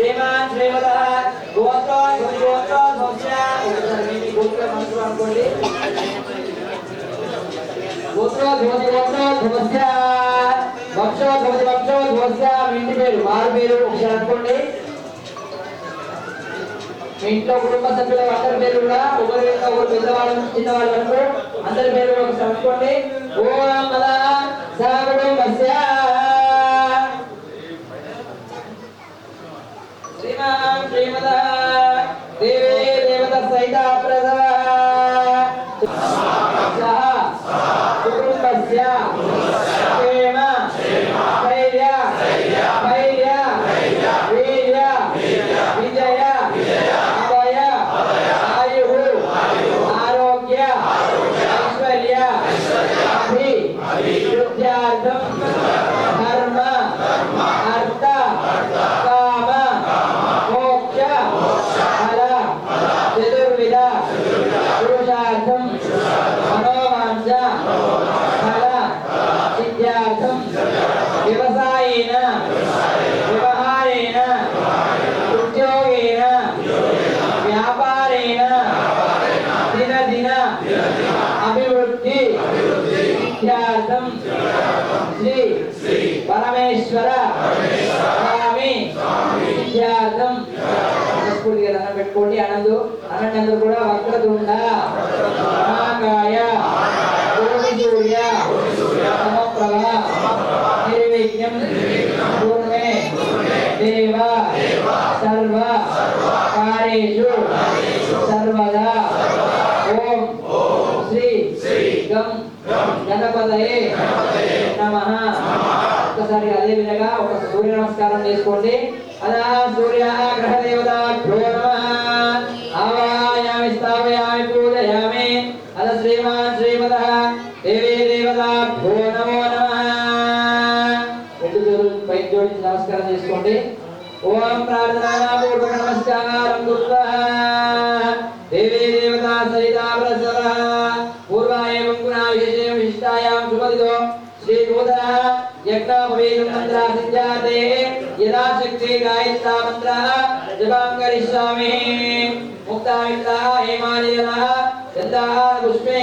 శ్రీమాన్ శ్రీమద గోత్ర గోత్ర సంస్థ మంత్రం అనుకోండి గోత్ర ధ్వజ గోత్ర ధ్వజ వంశ ధ్వజ ధ్వజ మీ ఇంటి పేరు వారి పేరు ఒకసారి అనుకోండి మీ ఇంట్లో కుటుంబ సభ్యుల అందరి పేరు కూడా ఒకరి యొక్క ఒకరు పెద్దవాళ్ళు చిన్నవాళ్ళు అందరి పేరు ఒకసారి అనుకోండి ఓ మద సా కుటుంబస్య శ్రీమాన్ అనందు కూడా వక్రతుండ మహాకాయ కోటి సూర్య సమప్రభ నిర్విఘ్నం పూర్ణే దేవ సర్వ కార్యేషు సర్వదా ఓం శ్రీ గం గణపతయే నమ. ఒక్కసారి అదే విధంగా ఒక సూర్య నమస్కారం చేసుకోండి. అదా సూర్య గ్రహ దేవత नाम कुर्वः देवे देवता सरिता प्रसवः पूर्वाय मङ्गुणाविशेषे विशिष्टायां सुमदितो श्रीनूतनः यज्ञा भवेत् मन्त्रः सिद्ध्याते यदा शक्ति गायत्रा मन्त्रः जपां करिष्यामि मुक्तामित्राः हेमालयनः चन्दाः पुष्पे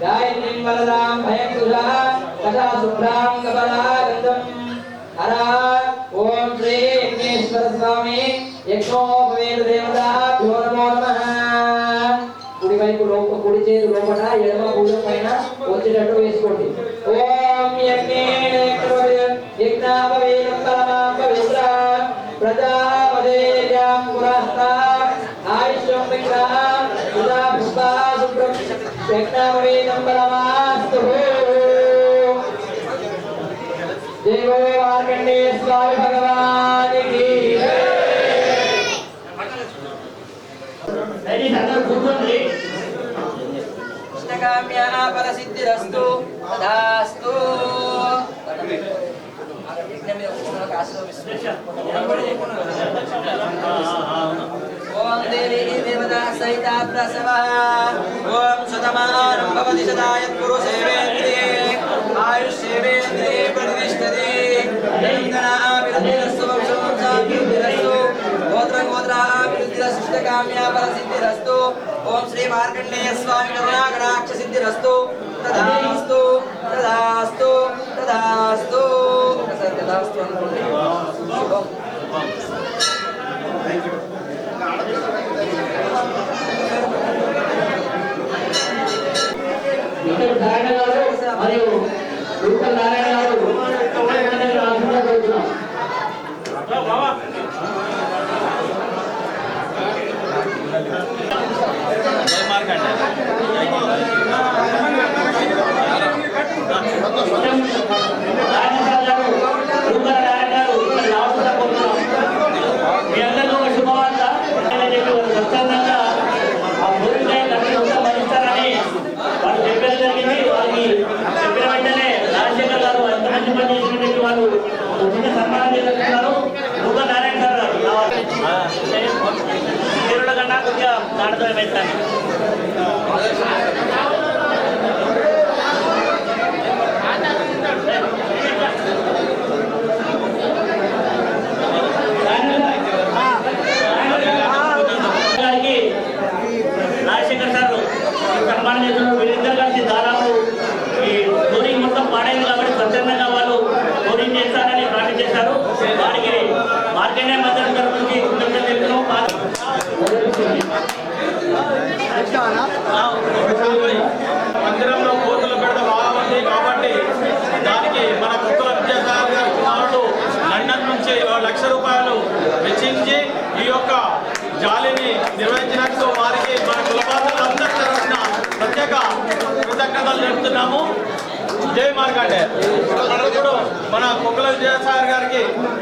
गायत्रीं वरदां भयं सुरः तथा शुभ्रां कपलः गन्धम् हरः ॐ श्री హర స్వామి యజ్ఞోపవేద దేవత కుడి వైపు లోప కుడి చేతి లోపల ఎడమ పూజ పైన వచ్చేటట్టు వేసుకోండి. ఓం యజ్ఞాపవేదం ఆయుష్యం శుభ్రం. యజ్ఞాపవేదం పరమా काम्या परसिद्धिरस्तु तदास्तु ओम देवी देवता सहिता प्रसव ओम शतमानं भवति शतायत् पुरुषेवेन्द्रिये आयुष्येवेन्द्रिये प्रतिष्ठते नन्दनाभिरस्तु वंशवंशाभिरस्तु गोत्रगोत्राभिरस्तु काम्या परसिद्धिरस्तु ఓం శ్రీ మార్కండేయ స్వామి కరుణాకటాక్ష సిద్ధిరస్తు తదాస్తు తదాస్తు తదాస్తు. ఒకసారి తదాస్తు అనుకోండి. శుభం. మరియు రూపనారాయణ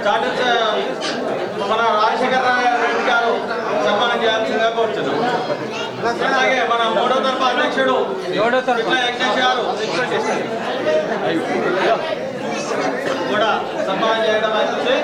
ఛార్జెస్ మన రాజశేఖర రెడ్డి గారు సన్మానం చేయాల్సిందిగా కోరుతున్నాం అలాగే మన మూడో తరపు అధ్యక్షుడు ఏడో తరపు యజ్ఞేష్ గారు కూడా సన్మానం చేయడం అయితే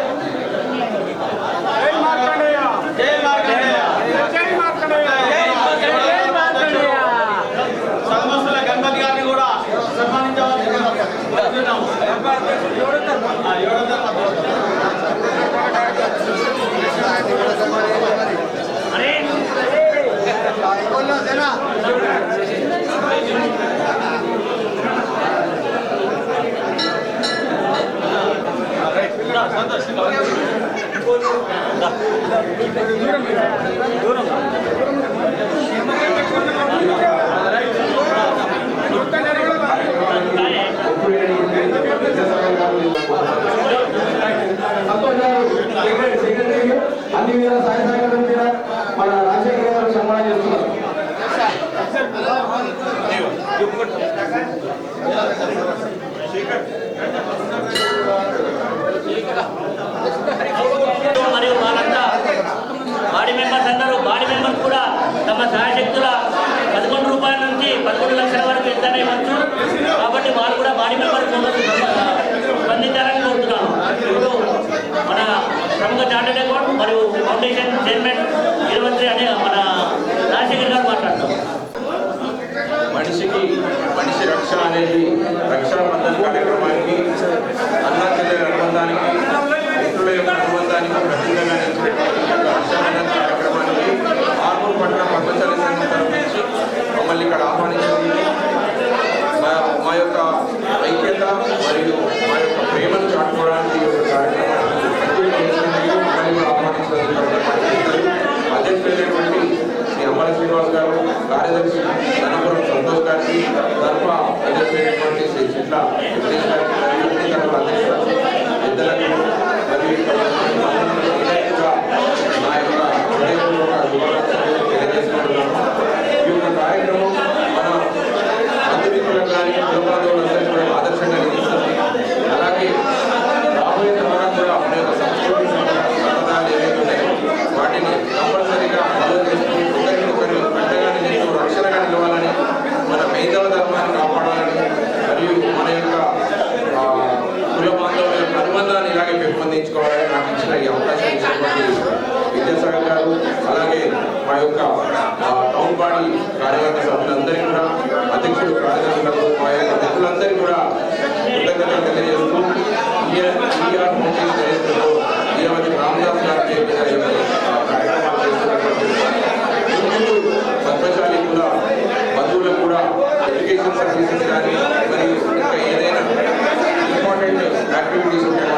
మరియు వాళ్ళంతా బాడీ మెంబర్స్ అందరూ బాడీ మెంబర్స్ కూడా తమ సహాయశక్తుల పదకొండు రూపాయల నుంచి పదకొండు లక్షల వరకు ఎంతనే ఇవ్వచ్చు. కాబట్టి వాళ్ళు కూడా బాడీ మెంబర్స్ స్పందించాలని కోరుతున్నాను. ఇప్పుడు మన ప్రముఖ చార్టెడ్ అకౌంట్ మరియు ఫౌండేషన్ చైర్మన్ ఇరవై అనే మన రాజశేఖర్ గారు మాట్లాడుతున్నాం మనిషికి మనిషి రక్షణ అనేది రక్షణ బంధన్ కార్యక్రమాన్ని Thank you.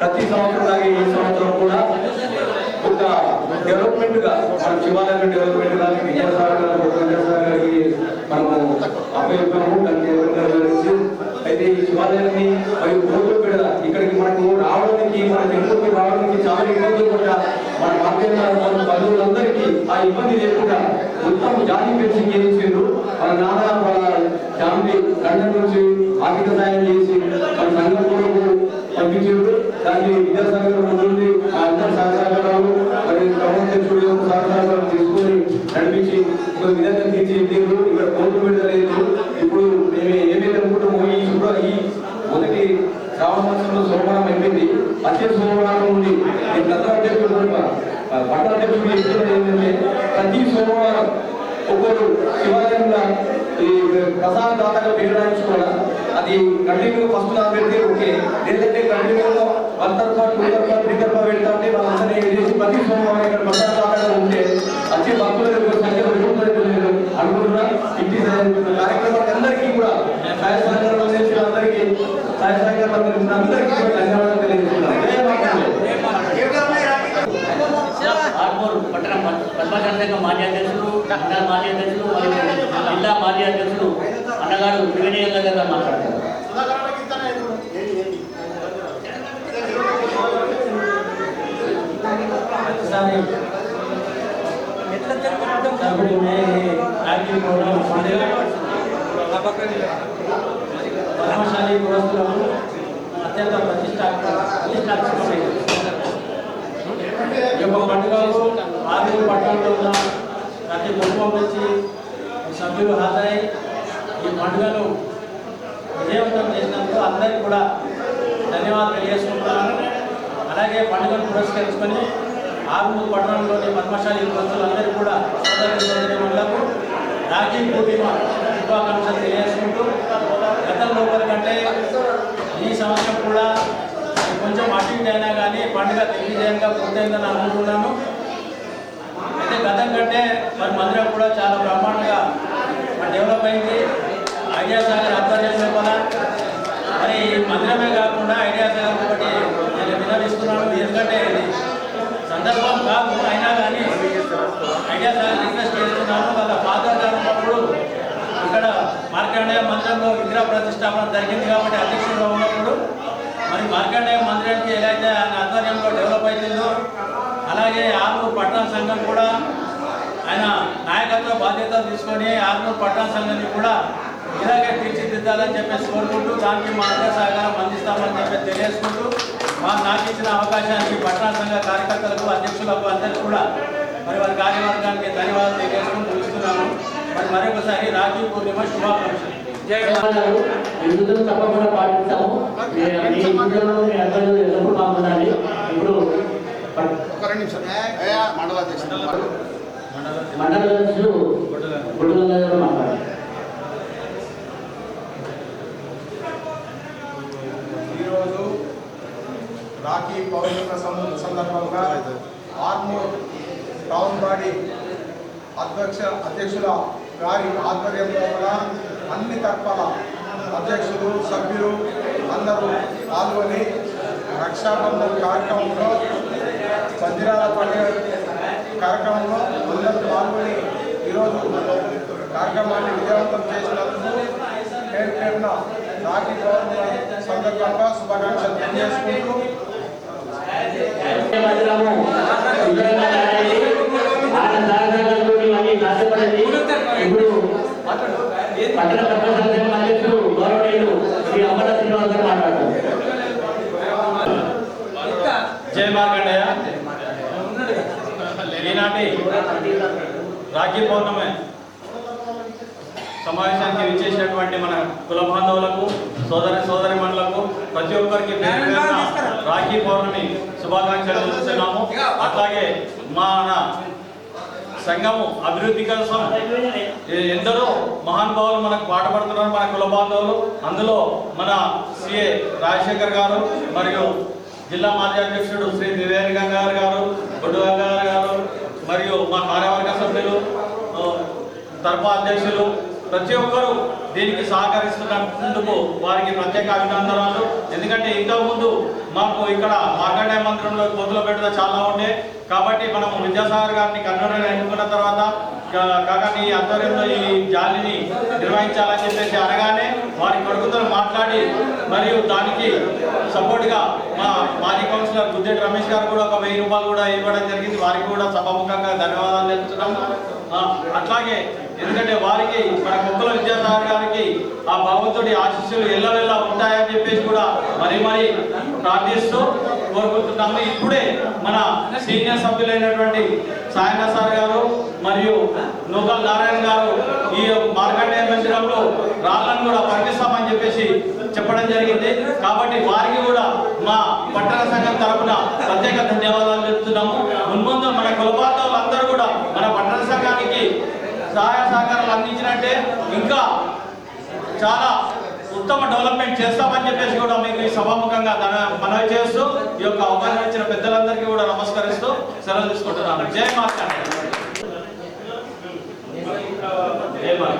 ప్రతి సంవత్సరం లాగే ఈ సంవత్సరం కూడా ఒక డెవలప్మెంట్గా మన శివాలయం డెవలప్మెంట్గా విజయసాగర్ విజయసాగర్ గారికి మనము అభ్యర్థము దానికి అయితే ఈ శివాలయాన్ని మరియు రోజు పెడద? ఇక్కడికి మనకు రావడానికి మన టెంపుల్కి రావడానికి చాలా ఇబ్బందులు కూడా మన మార్గంలో మన బంధువులందరికీ ఆ ఇబ్బంది లేకుండా మొత్తం జాతి పెంచి చేయించారు మన నాన్న వాళ్ళ ఫ్యామిలీ లండన్ నుంచి ఆర్థిక సాయం చేసి మన సంఘం కొరకు పంపించారు దాన్ని విద్యాసాగర్ ముందుండి ఆ అందరి సహకారాలు మరి ప్రభుత్వ యొక్క సహకారాలు తీసుకొని నడిపించి ఒక విధంగా తీర్చిదిద్దారు ఇక్కడ కోర్టు పెట్టలేదు ఇప్పుడు మేము ఏమైతే అనుకుంటామో ఈ శుభ్ర ఈ మొదటి శ్రావణ మాసంలో సోమవారం అయిపోయింది. వచ్చే సోమవారం ఉంది ఈ గత అధ్యక్షుడు పట్టణ అధ్యక్షుడు చెప్తున్నది ఏంటంటే ప్రతి సోమవారం ఒకరు శివాలయంలో ఈ ప్రసాద దాతగా పేరు కూడా అది కంటిన్యూ ఫస్ట్ నా పెడితే ఓకే. లేదంటే కంటిన్యూలో వన్ తరఫా టూ తరఫా త్రీ తరఫా పెడతా ఉంటే వాళ్ళందరినీ ఏం చేసి ప్రతి సోమవారం ఇక్కడ ప్రసాద దాతగా ఉంటే వచ్చే భక్తుల దగ్గర సంఖ్య పెరుగుతుందని అనుకుంటున్నా. ఇంటి కార్యక్రమానికి అందరికీ కూడా సహాయ సహకారాలు అందించిన అందరికీ సహాయ సహకారాలు అందించిన అందరికీ కూడా ధన్యవాదాలు తెలియజేస్తున్నాను. జయ మాతృ. పట్టణ పద్మశాల మాజీ అధ్యక్షులు మాజీ అధ్యక్షులు మరియు జిల్లా మాజీ అధ్యక్షులు అన్నగారు త్రివేణీయంగా గారు మాట్లాడతారు పరమశాలి జరుగుతున్న అత్యంత ప్రతిష్ట ప్రతిష్టాత్మకమైనది. ఈ యొక్క పండుగకు ఆదిలు పట్టణంలో ఉన్న ప్రతి కుటుంబం నుంచి సభ్యులు హాజరై ఈ పండుగను విజయవంతం చేసినందుకు అందరికీ కూడా ధన్యవాదాలు తెలియజేసుకుంటున్నాను. అలాగే పండుగను పురస్కరించుకొని ఆర్మూర్ పట్టణంలోని పద్మశాలి భక్తులందరూ కూడా సోదరి రాఖీ పూర్ణిమ శుభాకాంక్షలు తెలియజేసుకుంటూ గత లోపల కంటే ఈ సంవత్సరం కూడా కొంచెం అటు ఇటు అయినా కానీ పండుగ దిగ్విజయంగా పూర్తయిందని అనుకుంటున్నాను. అయితే గతం కంటే మరి మందిరం కూడా చాలా బ్రహ్మాండంగా డెవలప్ అయింది. ఐడియా సాగర్ ఆధ్వర్యం లోపల మరి మందిరమే కాకుండా ఐడియా సాగర్ ఒకటి నేను వినవిస్తున్నాను ఎందుకంటే ఇది సందర్భం కాదు అయినా కానీ ఐడియా సాగర్ రిక్వెస్ట్ చేస్తున్నాను. వాళ్ళ ఫాదర్ గారు ఉన్నప్పుడు ఇక్కడ మార్కండేయ మందిరంలో విగ్రహ ప్రతిష్టాపన జరిగింది కాబట్టి అధ్యక్షుడు ఉన్నప్పుడు మరి మార్కండేయ మందిరానికి అయితే ఆయన ఆధ్వర్యంలో డెవలప్ అవుతుందో అలాగే ఆరు పట్టణ సంఘం కూడా ఆయన నాయకత్వ బాధ్యతలు తీసుకొని ఆర్మూర్ పట్టణ సంఘాన్ని కూడా ఇలాగే తీర్చిదిద్దాలని చెప్పేసి కోరుకుంటూ దానికి మా అందరి సహకారం అందిస్తామని చెప్పి తెలియజేసుకుంటూ మా నాకు ఇచ్చిన అవకాశానికి పట్టణ సంఘ కార్యకర్తలకు అధ్యక్షులకు అందరికీ కూడా మరి వారి కార్యవర్గానికి ధన్యవాదాలు తెలియజేసుకుంటూ ముగిస్తున్నాను. మరి మరొకసారి రాఖీ పూర్ణిమ శుభాకాంక్షలు. తప్పకుండా పాటిస్తాము. ఇప్పుడు మండల అధ్యక్షులు గుడ్డల గారు మాట్లాడారు ఈరోజు రాఖీ పౌర్ణిమ సందర్భంగా ఆర్మూర్ టౌన్ బాడీ అధ్యక్ష అధ్యక్షుల గారి ఆధ్వర్యంలో అన్ని తరఫల అధ్యక్షులు సభ్యులు అందరూ పాల్గొని రక్షాబంధన్ కార్యక్రమంలో పందిరాల పండుగ కార్యక్రమంలో అందరూ పాల్గొని ఈరోజు కార్యక్రమాన్ని విజయవంతం చేసినందుకు పేరు పేరున రాఖీ పౌర్ణమి సందర్భంగా శుభాకాంక్షలు తెలియజేసుకుంటూ మందిరము ఇప్పుడు పట్టణ ప్రజాసంఘం అధ్యక్షుడు గౌరవనీయులు శ్రీ అమర శ్రీనివాస్ గారు మాట్లాడతారు జయ మార్కండయ్య ఈనాటి రాఖీ పౌర్ణమి సమావేశానికి విచ్చేసినటువంటి మన కుల బాంధవులకు సోదరి సోదరి మనులకు ప్రతి ఒక్కరికి రాఖీ పౌర్ణమి శుభాకాంక్షలు తెలుస్తున్నాము అట్లాగే మన సంఘము అభివృద్ధి కోసం ఎందరో మహానుభావులు మనకు పాటుపడుతున్నారు మన కుల బాంధవులు. అందులో మన సిఏ రాజశేఖర్ గారు మరియు జిల్లా మాజీ అధ్యక్షుడు శ్రీ దివేని గంగారు గారు బొడ్డు గంగారు గారు మరియు మా కార్యవర్గ సభ్యులు ఆ, అధ్యక్షులు ప్రతి ఒక్కరూ దీనికి సహకరిస్తున్నందుకు వారికి ప్రత్యేక అభినందనలు. ఎందుకంటే ఇంతకుముందు మాకు ఇక్కడ మార్కండేయ మందిరంలో కోతుల పెట్ట చాలా ఉండే. కాబట్టి మనం విద్యాసాగర్ గారిని కన్వీనర్ ఎన్నుకున్న తర్వాత కా- కాకాని ఆధ్వర్యంలో ఈ జాలిని నిర్వహించాలని చెప్పేసి అనగానే వారి కొడుకుతో మాట్లాడి మరియు దానికి సపోర్ట్గా మా మాజీ కౌన్సిలర్ గుద్దెటి రమేష్ గారు కూడా ఒక వెయ్యి రూపాయలు కూడా ఇవ్వడం జరిగింది. వారికి కూడా సభాముఖంగా ధన్యవాదాలు తెలుపుతున్నాం. అట్లాగే ఎందుకంటే వారికి మన కుక్కల విద్యాసాగర్ గారికి ఆ భగవంతుడి ఆశీస్సులు ఎల్లవెల్లా ఉంటాయని చెప్పేసి కూడా మరి మరి ప్రార్థిస్తూ కోరుకుంటున్నాము. ఇప్పుడే మన సీనియర్ సభ్యులైనటువంటి సాయన సార్ గారు మరియు నూకల్ నారాయణ గారు ఈ మార్కండేయ మందిరంలో రాళ్ళను కూడా పంపిస్తామని చెప్పేసి చెప్పడం జరిగింది. కాబట్టి వారికి కూడా మా పట్టణ సంఘం తరపున ప్రత్యేక ధన్యవాదాలు చెప్తున్నాము. మున్ముందు మన కులపాత అందరూ కూడా మన పట్టణ సంఘానికి సహాయ సహకారాలు అందించినట్టే ఇంకా చాలా ఉత్తమ డెవలప్మెంట్ చేస్తామని చెప్పేసి కూడా మీకు ఈ సభాముఖంగా మనవి చేస్తూ ఈ యొక్క అవకాశం ఇచ్చిన పెద్దలందరికీ కూడా నమస్కరిస్తూ సెలవు తీసుకుంటున్నాను. జయ మాత జయ మాత